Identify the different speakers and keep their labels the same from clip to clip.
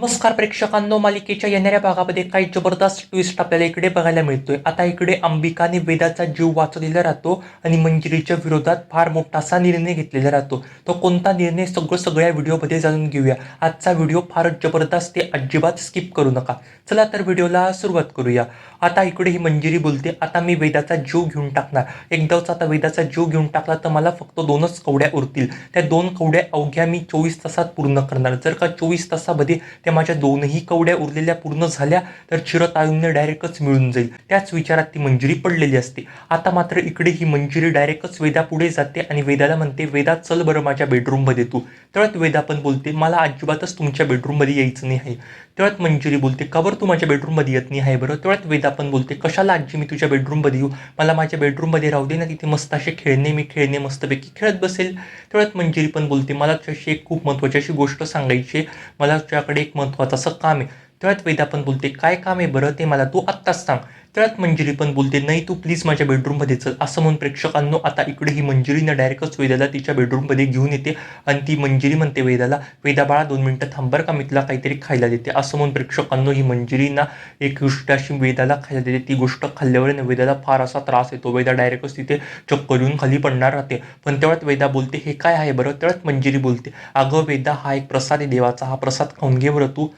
Speaker 1: नमस्कार प्रेक्षकांनो मालिकेच्या येणाऱ्या भागामध्ये काही जबरदस्त ट्विस्ट आपल्याला इकडे बघायला मिळतोय. आता इकडे अंबिकाने वेदाचा जीव वाचवलेला राहतो आणि मंजिरीच्या विरोधात फार मोठा असा निर्णय घेतलेला राहतो. तो कोणता निर्णय? सगळं सगळ्या व्हिडिओमध्ये जाणून घेऊया. आजचा व्हिडिओ फारच जबरदस्त ते अजिबात स्किप करू नका. चला तर व्हिडिओला सुरुवात करूया. आता इकडे ही मंजिरी बोलते आता मी वेदाचा जीव घेऊन टाकणार. एकदाच आता वेदाचा जीव घेऊन टाकला तर मला फक्त दोनच कवड्या उरतील. त्या दोन कवड्या अवघ्या मी चोवीस तासात पूर्ण करणार. जर का चोवीस तासामध्ये त्या माझ्या दोनही कवड्या उरलेल्या पूर्ण झाल्या तर चिरतायुंय डायरेक्टच मिळून जाईल. त्याच विचारात ती मंजिरी पडलेली असते. आता मात्र इकडे ही मंजिरी डायरेक्टच वेदा पुढे जाते आणि वेदाला म्हणते वेदा चल बरं माझ्या बेडरूममध्ये तू. तळत वेदा पण बोलते मला अजिबातच तुमच्या बेडरूममध्ये यायचं नाही आहे. तळत मंजिरी बोलते का बरं तू माझ्या बेडरूममध्ये येत नाही आहे बरं. तळत वेदा पण बोलते कशाला आजी मी तुझ्या बेडरूममध्ये येऊ? मला माझ्या बेडरूममध्ये राहू दे ना तिथे मस्त असे खेळणे मी खेळणे मस्तपैकी खेळत बसेल. तळत मंजिरी पण बोलते मला तुझ्याशी एक खूप महत्त्वाची अशी गोष्ट सांगायची मला तुझ्याकडे एक महत्त्वाचं असं काम आहे. तेव्हात वेद आपण बोलते काय काम आहे बरं ते मला तू आत्ताच सांग. त्यात मंजिरी पण बोलते नाही तू प्लीज माझ्या बेडरूममध्ये चल. असं म्हणून प्रेक्षकांनो आता इकडे ही मंजिरीनं डायरेक्टच वेदाला तिच्या बेडरूममध्ये घेऊन येते. आणि ती मंजिरी म्हणते वेदाला वेदा बाळा दोन मिनटं थांबर का? मी तुला काहीतरी खायला देते. असं म्हणून प्रेक्षकांनो ही मंजिरीना एक गोष्ट अशी वेदाला खायला देते. ती गोष्ट खाल्ल्यावर वेदाला फार असा त्रास येतो. वेदा डायरेक्टच तिथे चक्कर येऊन खाली पडणार राहते. पण तेवढ्यात वेदा बोलते हे काय आहे बरं? तेवढ्यात मंजिरी बोलते अगं वेदा हा एक प्रसाद आहे देवाचा. हा प्रसाद खाऊन घे बरं तू.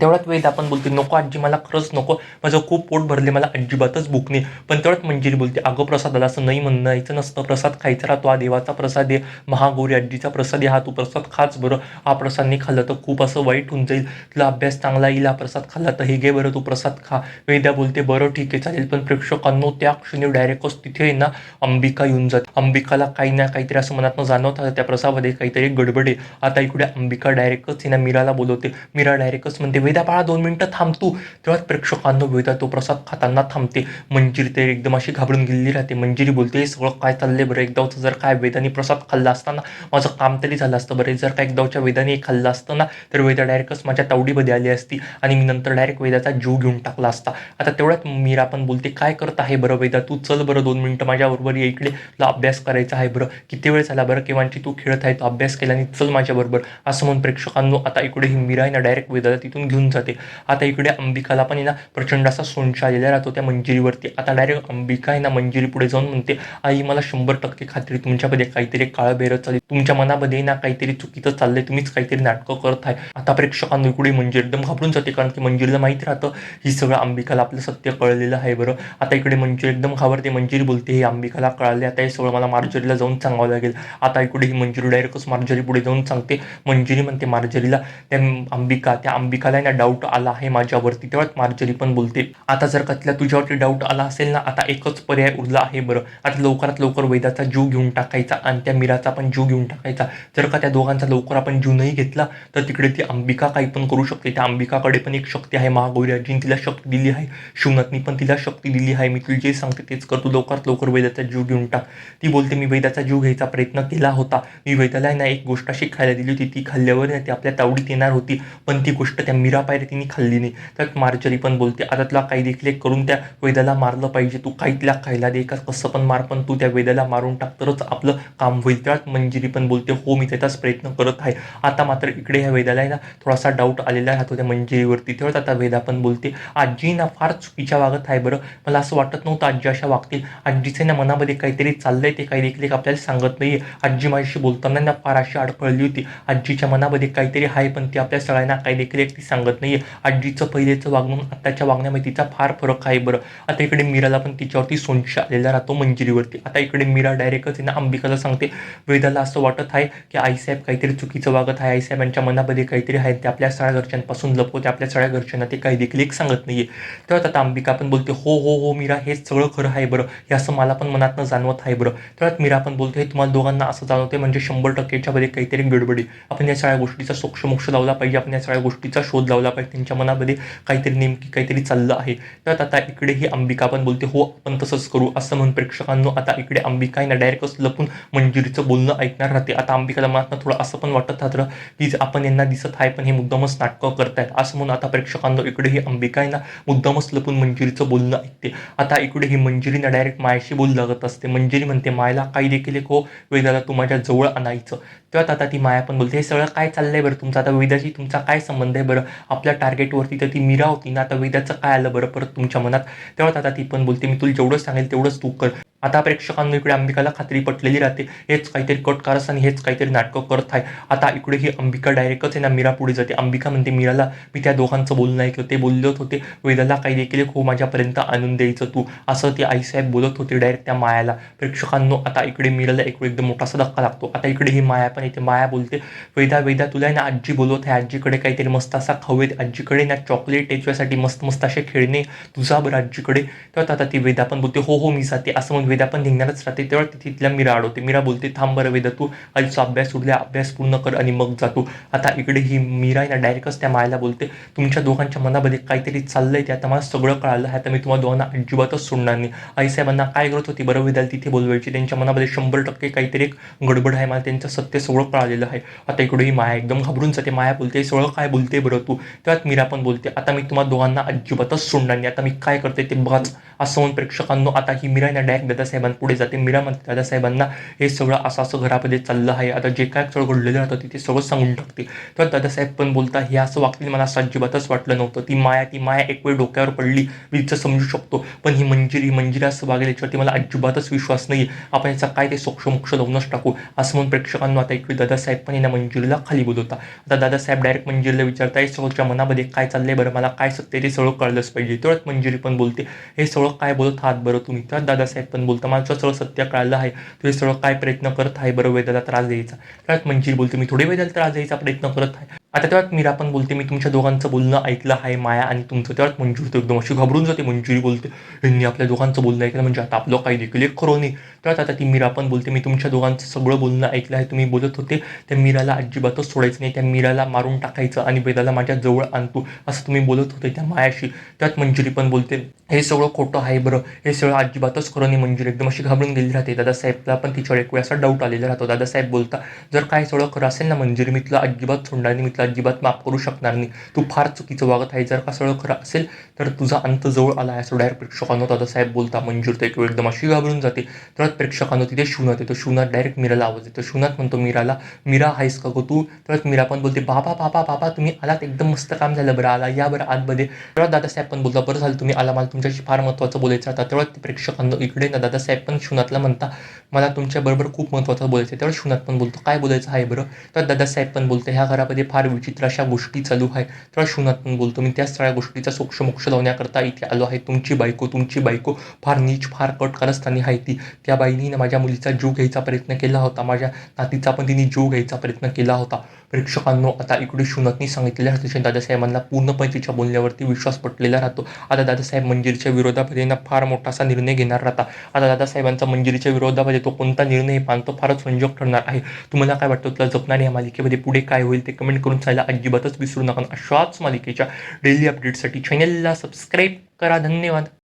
Speaker 1: तेवढ्यात वेद आपण बोलते नको आजी मला खरंच नको. माझं खूप पोट भरले मला अजिबातच भूक नाही. पण तेवढ्यात मंजिरी बोलते अगं प्रसादाला असं नाही म्हणणं यायचं नसतं. प्रसाद खायचा राहतो हा देवाचा प्रसाद आहे. महागौरी आजीचा प्रसाद आहे हा तू प्रसाद खाच बरं. हा प्रसाद नाही खाल्ला तर खूप असं वाईट होऊन जाईल. तुला अभ्यास चांगला येईल हा प्रसाद खाल्ला तर हे घे बरं तू प्रसाद खा. वेद्या बोलते बरं ठीक आहे चालेल. पण प्रेक्षकांनो त्या क्षणी डायरेक्टच तिथे ना अंबिका येऊन जात. अंबिकाला काही ना काहीतरी असं मनातनं जाणवत त्या प्रसादामध्ये काहीतरी गडबड आहे. आता इकडे अंबिका डायरेक्टच आहे ना मीराला बोलवते. मीरा डायरेक्टच म्हणते वेदा बाळा दोन मिनटं थांबतो. तेव्हा प्रेक्षकांना वेदा तो प्रसाद खाताना थांबते. मंजिरी ते एकदम अशी घाबरून गेलेली राहते. मंजिरी बोलते हे सगळं काय चाललंय बरं? एकदावचं जर काय वेदाने प्रसाद खाल्ला असताना माझं काम तरी झालं असतं बरं. जर का एकदावच्या वेदाने खाल्लं असतं ना तर वेदा डायरेक्टच माझ्या तावडीमध्ये आली असती आणि मी नंतर डायरेक्ट वेदाचा जीव घेऊन टाकला असता. आता तेवढ्यात मीरा पण बोलते काय करत आहे बरं वेदा? तू चल बरं दोन मिनटं माझ्याबरोबर ये इकडे. तुला अभ्यास करायचा आहे बरं. किती वेळ झाला बरं? केव्हाची तू खेळत आहे तो अभ्यास केला आणि चल माझ्याबरोबर. असं म्हणून प्रेक्षकांनो आता इकडे ही मीरा आहे ना डायरेक्ट वेदाला तिथून घेऊन जाते. आता इकडे अंबिकाला पण आहे ना प्रचंड असा सोनशा आलेला राहतो त्या मंजिरीवरती. आता डायरेक्ट अंबिका आहे ना मंजिरी पुढे जाऊन म्हणते आई मला शंभर टक्के खात्री तुमच्यामध्ये काहीतरी काळ बेरत चालली. तुमच्या मनामध्ये ना काहीतरी चुकीचं चाललंय तुम्हीच काहीतरी नाटकं करत आहे. आता प्रेक्षकांना इकडे मंजिरी एकदम घाबरून जाते कारण की मंजिरीला माहिती राहतं ही सगळं अंबिकाला आपलं सत्य कळलेलं आहे बरं. आता इकडे मंजिरी एकदम घाबरते मंजिरी बोलते हे अंबिकाला कळाले आता हे सगळं मला मार्जरीला जाऊन सांगावं लागेल. आता इकडे ही मंजिरी डायरेक्टच मार्जरी पुढे जाऊन सांगते. मंजिरी म्हणते मार्जरीला त्या अंबिका त्या अंबिका ना डाऊट आला आहे माझ्यावरती. तेव्हाच मार्जरी पण बोलते आता जर का तिला तुझ्यावरती डाऊट आला असेल ना आता एकच पर्याय उरला आहे बरं. आता लवकरात लवकर वेदाचा जीव घेऊन टाकायचा आणि त्या मीराचा पण जीव घेऊन टाकायचा. जर का त्या दोघांचा लवकर आपण जीव नाही घेतला तर तिकडे ती अंबिका काही पण करू शकते. त्या अंबिकाकडे पण एक शक्ती आहे महागौरी तिला शक्ती दिली आहे. शिवनाथनी पण तिला शक्ती दिली आहे. मी तुला जे सांगते तेच करतो लवकरात लवकर वेदाचा जीव घेऊन टाक. ती बोलते मी वेदाचा जीव घ्यायचा प्रयत्न केला होता. मी वेदाला ना एक गोष्ट अशी खायला दिली होती. ती खाल्ल्यावर ती आपल्या तावडीत येणार होती. पण ती गोष्ट त्या मीरा पायरे तिने खाल्ली नाही तर मार्जरी पण बोलते आता तुला काही देखील एक करून त्या वेदाला मारलं पाहिजे. तू काही तिला खायला दे का कसं पण मार पण तू त्या वेदाला मारून टाक तरच आपलं काम होईल. त्यात मंजिरी पण बोलते हो मी त्याचाच प्रयत्न करत आहे. आता मात्र इकडे ह्या वेदाला आहे ना थोडासा डाऊट आलेला राहतो त्या मंजिरीवरती. तेव्हा आता वेदा पण बोलते आजी ना फार चुकीच्या वागत आहे बरं. मला असं वाटत नव्हतं आजी अशा वागतील. आजीचे ना मनामध्ये काहीतरी चाललंय ते काही देखील आपल्याला सांगत नाहीये. आजी माझ्याशी बोलताना ना फार अशी अडखळली होती. आजीच्या मनामध्ये काहीतरी आहे पण ती आपल्या सगळ्यांना काही देखील एक ती सांगत नाहीये. आजीचं पहिलेचं वागणून आत्ताच्या वागण्यामध्ये तिचा फार फरक आहे बरं. आता इकडे मीराला पण तिच्यावरती सोंशा आलेला राहतो मंजिरीवरती. आता इकडे मीरा डायरेक्टच आहे ना अंबिकाला सांगते. वेदाला असं वाटत आहे की आईसाहेब काहीतरी चुकीचं वागत आहे. आईसाहेबांच्या मनामध्ये काहीतरी आहे ते आपल्या सगळ्या घरच्यांपासून लपवते. आपल्या सगळ्या घरच्यांना ते काही देखील एक सांगत नाहीये. तेव्हा आता अंबिका पण बोलते हो हो हो मीरा हेच सगळं खरं आहे बरं. हे असं मला पण मनातनं जाणवत आहे बरं. तेव्हा मीरा पण बोलते हे तुम्हाला दोघांना असं जाणवते म्हणजे शंभर टक्केच्यामध्ये काहीतरी गडबडी. आपण या सगळ्या गोष्टीचा सोक्षमोक्ष लावला पाहिजे. आपण या सगळ्या गोष्टीचा शोध लावला पाहिजे. त्यांच्या मनामध्ये काहीतरी नेमकी काहीतरी चाललं आहे. तर आता इकडे ही अंबिका पण बोलते हो आपण तसंच करू असं म्हणून प्रेक्षकांनो. आता इकडे अंबिका आहे ना डायरेक्टच लपून मंजिरीचं बोलणं ऐकणार राहते. आता अंबिकाला मनात थोडं असं पण वाटत राहतं की आपण यांना दिसत आहे पण हे मुद्दामच नाटकं करतायत असं म्हणून आता प्रेक्षकांनो इकडे ही अंबिका आहे ना मुद्दामच लपून मंजिरीचं बोलणं ऐकते. आता इकडे ही मंजिरीनं डायरेक्ट मायाशी बोल लागत असते. मंजिरी म्हणते मायला काही देखील एक हो वेदाला तू माझ्या जवळ आणायचं. तेव्हा आता ती माया पण बोलते हे सगळं काय चाललंय बरं तुमचं? आता वेदाशी तुमचा काय संबंध आहे बरं? आपल्या टार्गेटवरती तर ती मीरा होती ना आता वेदाचं काय आलं बरं परत तुमच्या मनात? तेव्हा आता ती पण बोलते मी तुला जेवढं सांगेल तेवढंच तू कर. आता प्रेक्षकांना इकडे अंबिकाला खात्री पटलेली राहते. हेच काहीतरी कटकारस आणि हेच काहीतरी नाटकं करत आहे. आता इकडे ही अंबिका डायरेक्टच आहे ना मीरा पुढे जाते. अंबिका म्हणते मीराला मी त्या दोघांचं बोलणं ऐकलं. ते बोलत होते वेदाला काही देखील हो माझ्यापर्यंत आणून द्यायचं तू. असं ते आईसाहेब बोलत होते डायरेक्ट त्या मायाला. प्रेक्षकांनो आता इकडे मीराला एक एकदम मोठासा धक्का लागतो. आता इकडे ही माया पण येते. माया बोलते वेदा वेदा तुला आहे ना आजी बोलवत आहे. आजीकडे काहीतरी मस्त असा खाऊ आजीकडे ना चॉकलेट याच्यासाठी मस्त मस्त असे खेळणे तुझा बरं आजीकडे. तेव्हा आता ती वेदा पण बोलते हो हो मी जाते. असं म्हणून वेदा पण निघणारच राहते. तेव्हा ती तिथल्या मीरा अडवते मीरा बोलते थांब बरं वेदा तू आईचा अभ्यास सोडल्या अभ्यास पूर्ण कर आणि मग जातो आता इकडे ही मीरा आहे ना डायरेक्टच त्या मायाला बोलते तुमच्या दोघांच्या मनामध्ये काहीतरी चाललंय ते आता मला सगळं कळालं आहे आता मी तुम्हाला दोघांना अजिबातच सोडणार नाही. आईसाहेबांना काय करत होती बरं वेदाल तिथे बोलवायची? त्यांच्या मनामध्ये शंभर टक्के काहीतरी एक गडबड आहे मला त्यांचं सत्य सगळं कळालेलं आहे. आता इकडे ही माया एकदम घाबरून जाते. माया बोलते सगळं काय बोलते बरं तू? तेव्हा मीरा पण बोलते आता मी तुम्हाला दोघांना अजिबातच सोडणार नाही. आता मी काय करते ते बघाच. असं म्हणून प्रेक्षकांनो आता ही मीरा ना डायरेक्ट दादासाहेबांपुढे जाते मीरा म्हणते दादासाहेबांना हे सगळं असं असं घरामध्ये चाललं आहे. आता जे काय सगळं घडलेलं राहतं तिथे सगळं सांगून टाकते तेव्हा दादासाहेब पण बोलता हे असं वागतील मला असं अजिबातच वाटलं नव्हतं. ती माया ती माया एक वेळ डोक्यावर पडली मी तिचं समजू शकतो. पण ही मंजिरी मंजिरी असं वागेल याच्यावरती मला अजिबातच विश्वास नाही आपण याचा काय ते सोक्षमोक्ष लावूनच टाकू. असं म्हणून प्रेक्षकांना आता वेळ दादासाहेब पण यांना मंजिरीला खाली बोलवता. आता दादासाहेब डायरेक्ट मंजिरीला विचारताय सगळ्याच्या मनामध्ये काय चाललंय? बरं मला काय सत्य ते सगळं कळलंच पाहिजे. तेवढ्यात मंजिरी पण बोलते हे सगळं काय बोलत आहात बरं तुम्ही? तेव्हा दादासाहेब पण बोलता माझं सगळं सत्य कळलं आहे तुम्ही सगळं काय प्रयत्न करत आहे बरं वेदाला त्रास द्यायचा. त्यात मंजिरी बोलतो मी थोडे वेदाला त्रास द्यायचा प्रयत्न करत आहे. आता तेव्हा मीरा पण बोलते मी तुमच्या दोघांचं बोलणं ऐकलं आहे माया आणि तुमचं. तेव्हाच मंजूर तर एकदम अशी घाबरून जाते मंजुरी बोलते यांनी आपल्या दोघांचं बोलणं ऐकलं म्हणजे आता आपलं काही देखील एक खरं नाही. तेव्हाच आता ती मीरा पण बोलते मी तुमच्या दोघांचं सगळं बोलणं ऐकलं आहे तुम्ही बोलत होते त्या मीराला अजिबातच सोडायचं नाही त्या मीराला मारून टाकायचं आणि वेदाला माझ्या जवळ आणतो असं तुम्ही बोलत होते त्या मायाशी. त्यात मंजुरी पण बोलते हे सगळं खोटं आहे बरं हे सगळं अजिबातच खरं नाही मंजुरी एकदम अशी घाबरून गेली राहते. दादासाहेबला पण तिच्यावर एक वेळ असा डाऊट आलेला राहतो. दादासाहेब बोलता जर काय सगळं खरं असेल ना मंजुरी मी तुला अजिबात सोडणार नाही मी तुला अजिबात माफ करू शकणार नाही. तू फार चुकीचं वागत आहे. जर का सगळं खरं असेल तर तुझा अंत जवळ आला आहे असं डायरेक्ट प्रेक्षकांनो. दादासाहेब बोलता मंजूर तर एक वेळ एकदम अशी घाबरून जाते. तर प्रेक्षकांनो तिथे शिवनात येतो. शुनात डायरेक्ट मीराला आवाज येतो शुनात म्हणतो मीराला मीरा आहेस का गो तू? तर मीरा पण बोलते बाबा बाबा बाबा तुम्ही आलात. एकदम मस्त काम झालं बरं. आला या बरं आतमध्ये. तेव्हा दादासाहेब पण बोलता बरं झालं तुम्ही आला. मला तुमच्याशी फार महत्त्वाचं बोलायचं आता तेव्हा ते प्रेक्षकांनो इकडे ना दादासाहेब पण शिवनाथला म्हणता मला तुमच्याबरोबर खूप महत्त्वाचं बोलायचं आहे. तेव्हा शिवनाथ पण बोलतो काय बोलायचं आहे बरं? तर दादासाहेब पण बोलतो ह्या घरामध्ये फार विचित्र अशा गोष्टी चालू आहे. तेव्हा शिवनाथ पण बोलतो मी त्या सगळ्या गोष्टीचा सोक्षमोक्ष लावण्याकरता इथे आलो आहे. तुमची बायको तुमची बायको फार नीच फार कट कारस्थानी आहे ती. त्या बाईनीनं माझ्या मुलीचा जीव घ्यायचा प्रयत्न केला होता. माझ्या नातीचा पण तिने जीव घ्यायचा प्रयत्न केला होता. प्रेक्षकांनो आता इकडे शिवनाथनी सांगितलेल्या राहतो दादासाहेबांना पूर्णपणे तिच्या बोलण्यावरती विश्वास पटलेला राहतो. आता दादासाहेब मंजिरीच्या विरोधामध्ये ना फार मोठासा निर्णय घेणार राहता. आता दादासाहेबांचा मंजिरीच्या विरोधामध्ये तो कोणता निर्णय पाहतो फारच रंजक ठरणार आहे. तुम्हाला काय वाटतं? तुला जपणार या मालिकेमध्ये पुढे काय होईल ते कमेंट करून पोहोचायला अजिबातच विसरू नका. अशाच मालिकेच्या डेली अपडेटसाठी चॅनलला सबस्क्राईब करा. धन्यवाद.